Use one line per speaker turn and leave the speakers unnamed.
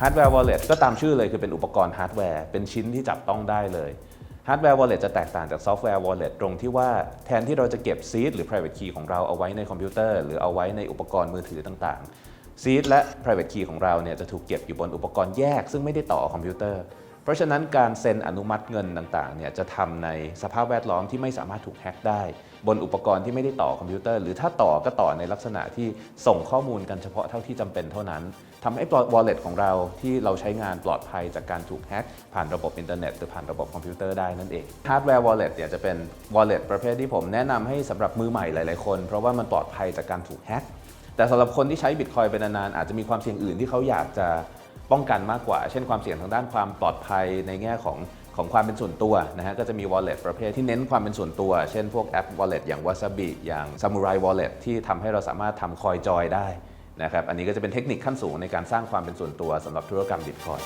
ฮาร์ดแวร์วอลเล็ตก็ตามชื่อเลยคือเป็นอุปกรณ์ฮาร์ดแวร์เป็นชิ้นที่จับต้องได้เลยฮาร์ดแวร์วอลเล็ตจะแตกต่างจากซอฟต์แวร์วอลเล็ตตรงที่ว่าแทนที่เราจะเก็บซีดหรือ Private Key ของเราเอาไว้ในคอมพิวเตอร์หรือเอาไว้ในอุปกรณ์มือถือต่างๆซีดและ Private Key ของเราเนี่ยจะถูกเก็บอยู่บนอุปกรณ์แยก ซึ่งไม่ได้ต่อคอมพิวเตอร์ เพราะฉะนั้นการเซ็นอนุมัติเงินต่างๆเนี่ยจะทำในสภาพแวดล้อมที่ไม่สามารถถูกแฮ็กได้ บนอุปกรณ์ที่ไม่ได้ต่อคอมพิวเตอร์ หรือถ้าต่อก็ต่อในลักษณะที่ส่งข้อมูลกันเฉพาะเท่าที่จำเป็นเท่านั้นทำให้ wallet ของเราที่เราใช้งานปลอดภัยจากการถูกแฮ็กผ่านระบบอินเทอร์เน็ตหรือผ่านระบบคอมพิวเตอร์ได้นั่นเอง Hardware wallet เนี่ยจะเป็น wallet ประเภทที่ผมแนะนำให้สำหรับมือใหม่หลายๆคน เพราะว่ามันปลอดภัยจากการถูกแฮ็กแต่สำหรับคนที่ใช้ Bitcoin เป็นนานๆอาจจะมีความเสี่ยงอื่นที่เขาอยากจะ ป้องกันมากกว่า เช่นความเสี่ยงทางด้านความปลอดภัยในแง่ของของความเป็นส่วนตัวนะฮะก็จะมี wallet ประเภทที่เน้นความเป็นส่วนตัว เช่นพวกแอป wallet อย่าง Wasabi อย่าง Samurai wallet ที่ทำให้เราสามารถทำคอยจอยได้นะครับอันนี้ก็จะเป็นเทคนิคขั้นสูงในการสร้างความเป็นส่วนตัวสำหรับธุรกรรมบิตคอย